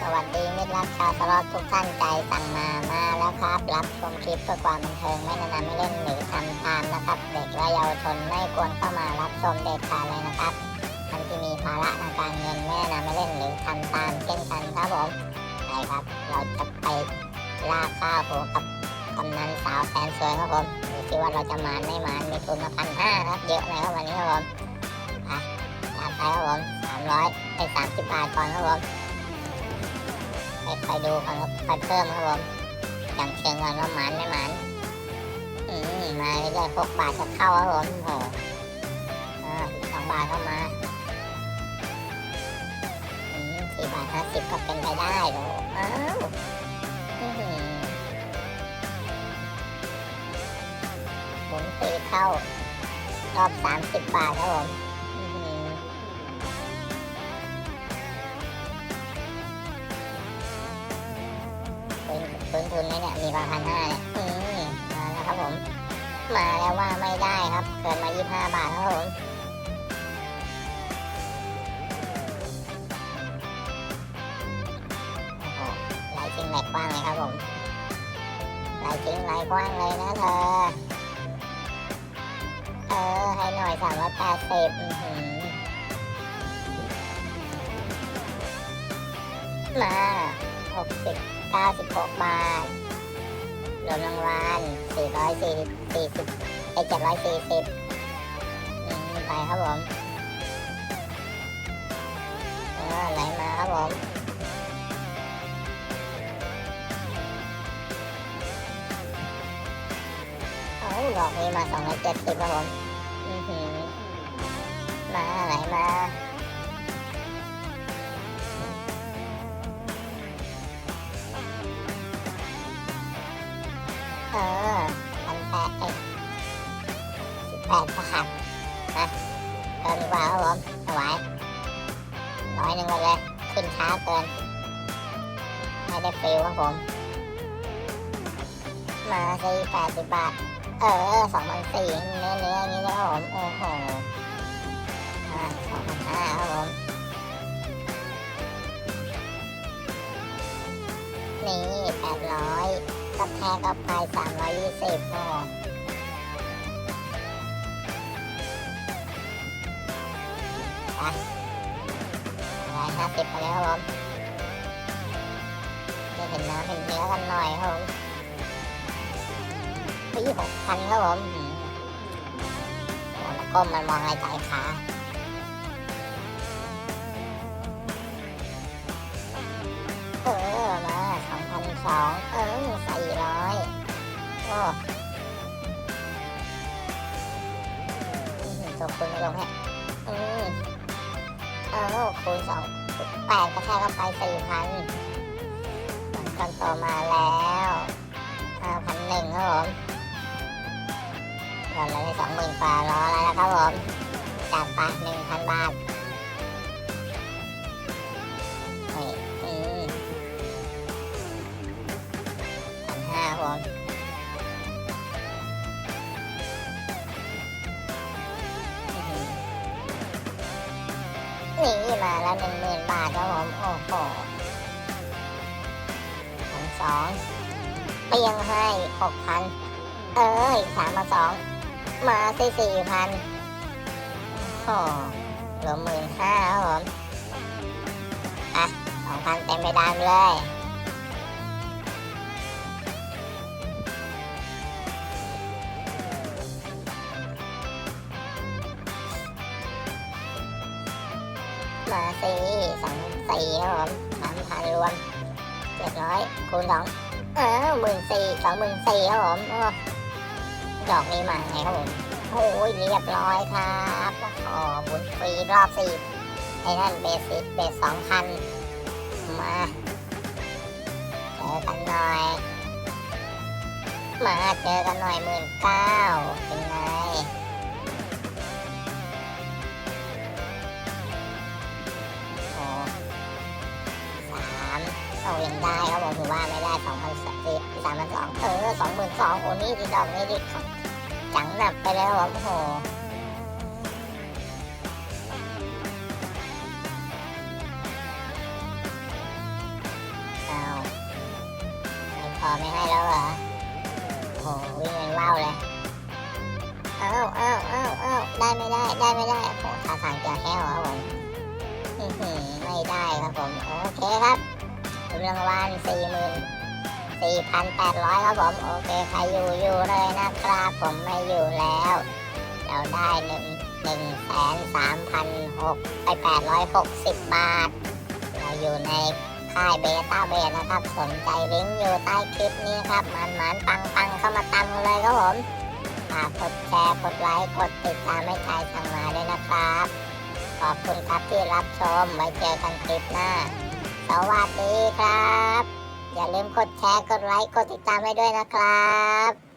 สวัสดีมิตรรักชาวสล็อตทุกท่านใจสั่งมามาแล้วครับ รับชมคลิปเพื่อความบันเทิงไม่แนะนำไม่เล่นหรือทำตามนะครับ เด็กและเยาวชนไม่ควรเข้ามารับชมเด็ดขาดเลยนะครับท่านที่มีภาระทางการเงินไม่แนะนำไม่เล่นหรือทำตามเช่นกันครับผมไปครับ เราจะไปล่าข้าวโพกับกำนันสาวแสนสวยครับผมดูสิว่าเราจะมานไม่มานมีทุนมาพันห้าครับเยอะเลยครับวันนี้ครับผม ตามไปครับผมสามร้อยไปสามสิบบาทก่อนครับผมไปดูกันครับไปเพิ่มครับผมอย่างเชิงกันว่าหมันไม่หมันอืมมาเรื่อยๆหกบาทจะเข้าครับผมโหอ่าสองบาทเข้ามาอืมสี่บาทห้าสิบก็เป็นไปได้โหอ้าวอื้อหือหมุนตีเข้ารอบสามสิบบาทครับผม พื้นทุนไหมเนี่ย มีประมาณห้าเนี่ยอืมมาแล้วครับผม มาแล้วว่าไม่ได้ครับ เกินมา 25 บาทครับผมโอ้โหหลจริงหลกว้างเลยครับผมไหลจริงไหลกว้างเลยนะเธอ เออ ให้หน่อยสามร้อยแปดสิบมาหกสิบ 96 บาท รวมรางวัล440 40ไอ้740อืมไปครับผมเออไหลมาครับผมเอาดอกนี้มา270ครับผม อือหือมาไหลมา แปดพหัสนะเกินดีกว่าครับผมไม่ไหวร้อยหนึ่งหมดเลย ขึ้นช้าเกิน ไม่ได้ฟิลครับผม มาสิแปดสิบบาท เออสองพันสี่เนื้อเนื้ออย่างนี้นะครับผม โอ้โหสองพันห้าครับผมนี่แปดร้อยกับแทกกับไปสามร้อยยี่สิบโอ้ ไปร้อยห้าสิบไปแล้วครับผมจะเห็นน้ำเห็นเนื้อกันหน่อยครับผมปีหกพันครับผมมโอ้แล้วก้มมันมองอะไรใจขาเออมาสองพันสองเออสี่ร้อยโอ้อื้อหือตัวคูณไม่ลงให้อืม เออคูณสองแปดก็แค่ก็ไปสี่พันตอนโตมาแล้วห้าพันหนึ่งครับผมตอนนี้สองหมื่นกว่า รออะไรแล้วครับผม จากไปหนึ่งพันบาท ล้วหนึ่งหมื่นบาทครับผมโอ้โหพันสองเตียงให้หกพันเอออีกสามมาสองมาสี่สี่พันโอ้เหลือหมื่นห้าครับผมอะสองพันเต็มไปดามเลย มาสี่สองสี่ครับผมสามพันรวมเจ็ดร้อยคูณสองเออหมื่นสี่สองหมื่นสี่ครับผมโอ้ดอกนี้มาไงครับผมโอ้ยเรียบร้อยครับโอ้บุญฟรีรอบสี่ไอ้นั่นเบสิกเบสสองพันมาเจอกันหน่อย มาเจอกันหน่อยหมื่นเก้าเป็นไง ส่งยังได้ครับผมถือว่าไม่ได้สองพันสี่สามพันสองเออสองหมื่นสองโอ้นี่ดีดอกนี่ดีครับจังหนับไปแล้วครับโอ้โหพอไม่ให้แล้วเหรอโอ้โหวิ่งเงินว่าวเลยเอ้าเอ้าเอ้าเอ้าได้ไม่ได้ได้ไม่ได้โอ้ขาสั่งเกี่ยวแค่ครับผมไม่ได้ครับผม โอเคครับ รางวัลสี่หมื่นสี่พันแปดร้อยครับผม โอเค ใครอยู่อยู่เลยนะครับผมไม่อยู่แล้ว เราได้หนึ่งหนึ่งแสนสามพันหกไปแปดร้อยหกสิบบาท เราอยู่ในค่ายเบต้าเบนะครับ สนใจลิงก์อยู่ใต้คลิปนี้ครับมันมันปังปังเข้ามาตำกันเลยครับผมฝากกดแชร์กดไลค์กดติดตามให้ชายสั่งมาด้วยนะครับ ขอบคุณครับที่รับชมไว้เจอกันคลิปหน้า สวัสดีครับ อย่าลืมกดแชร์ กดไลค์ กดติดตามให้ด้วยนะครับ